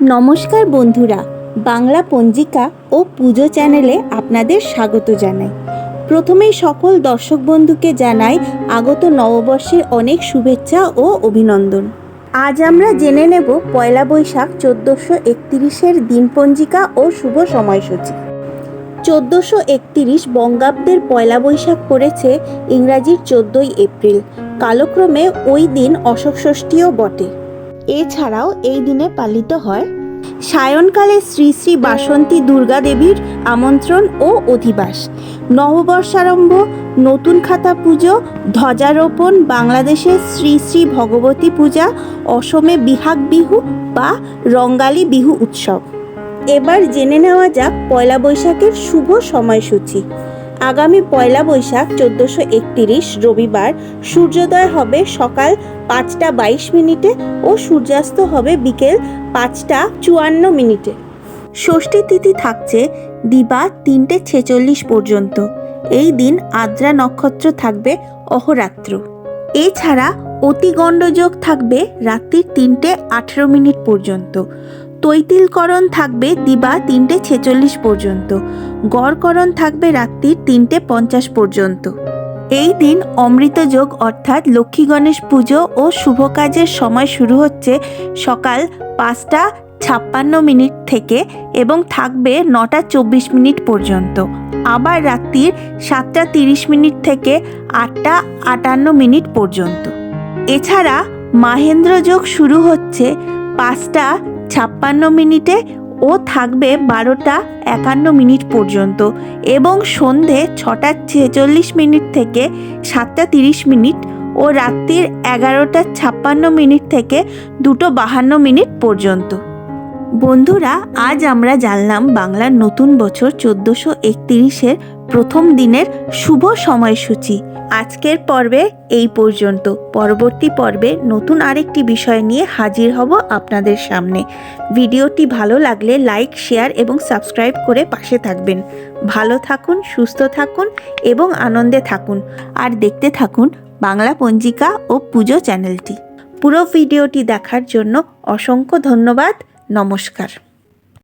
নমস্কার বন্ধুরা, বাংলা পঞ্জিকা ও পুজো চ্যানেলে আপনাদের স্বাগত জানাই। প্রথমেই সকল দর্শক বন্ধুকে জানাই আগত নববর্ষের অনেক শুভেচ্ছা ও অভিনন্দন। আজ আমরা জেনে নেব পয়লা বৈশাখ চোদ্দোশো একত্রিশের দিনপঞ্জিকা ও শুভ সময়সূচি। চোদ্দোশো একতিরিশ বঙ্গাব্দের পয়লা বৈশাখ পড়েছে ইংরাজির চোদ্দোই এপ্রিল। কালক্রমে ওই দিন অশোক ষষ্ঠীও বটে। এছাড়াও এই দিনে পালিত হয় সায়নকালে শ্রী শ্রী বাসন্তী দুর্গা দেবীর আমন্ত্রণ ও অধিবাস। নববর্ষারম্ভ, নতুন খাতা পুজো, ধ্বজারোপণ বাংলাদেশের শ্রী শ্রী ভগবতী পূজা, অসমে বিহাগ বিহু বা রঙ্গালী বিহু উৎসব। এবার জেনে নেওয়া যাক পয়লা বৈশাখের শুভ সময়সূচি। আগামী পয়লা বৈশাখ চোদ্দোশো একতিরিশ রবিবার সূর্যোদয় হবে সকাল পাঁচটা বাইশ মিনিটে ও সূর্যাস্ত হবে বিকেল পাঁচটা চুয়ান্ন মিনিটে। ষষ্ঠী তিথি থাকছে দিবা তিনটে ছেচল্লিশ পর্যন্ত। এই দিন আদ্রা নক্ষত্র থাকবে অহরাত্র। এছাড়া অতিগণ্ডযোগ থাকবে রাত্রির তিনটে আঠেরো মিনিট পর্যন্ত। তৈতিলকরণ থাকবে দিবা তিনটে ছেচল্লিশ পর্যন্ত। গড়করণ থাকবে রাত্রির তিনটে পঞ্চাশ পর্যন্ত। এই দিন অমৃতযোগ অর্থাৎ লক্ষ্মী গণেশ পুজো ও শুভ কাজের সময় শুরু হচ্ছে সকাল পাঁচটা ছাপ্পান্ন মিনিট থেকে এবং থাকবে নটা চব্বিশ মিনিট পর্যন্ত। আবার রাত্রির সাতটা তিরিশ মিনিট থেকে আটটা আটান্ন মিনিট পর্যন্ত। এছাড়া মাহেন্দ্র যোগ শুরু হচ্ছে পাঁচটা ছাপ্পান্ন মিনিটে ও থাকবে বারোটা একান্ন মিনিট পর্যন্ত এবং সন্ধে ছটা ছেচল্লিশ মিনিট থেকে সাতটা তিরিশ মিনিট ও রাত্রির এগারোটা ছাপ্পান্ন মিনিট থেকে দুটো বাহান্ন মিনিট পর্যন্ত। বন্ধুরা, আজ আমরা জানলাম বাংলার নতুন বছর চোদ্দোশো একতিরিশের প্রথম দিনের শুভ সময়সূচি। আজকের পর্বে এই পর্যন্ত। পরবর্তী পর্বে নতুন আরেকটি বিষয় নিয়ে হাজির হব আপনাদের সামনে। ভিডিওটি ভালো লাগলে লাইক, শেয়ার এবং সাবস্ক্রাইব করে পাশে থাকবেন। ভালো থাকুন, সুস্থ থাকুন এবং আনন্দে থাকুন। আর দেখতে থাকুন বাংলা পঞ্জিকা ও পুজো চ্যানেলটি। পুরো ভিডিওটি দেখার জন্য অসংখ্য ধন্যবাদ। নমস্কার।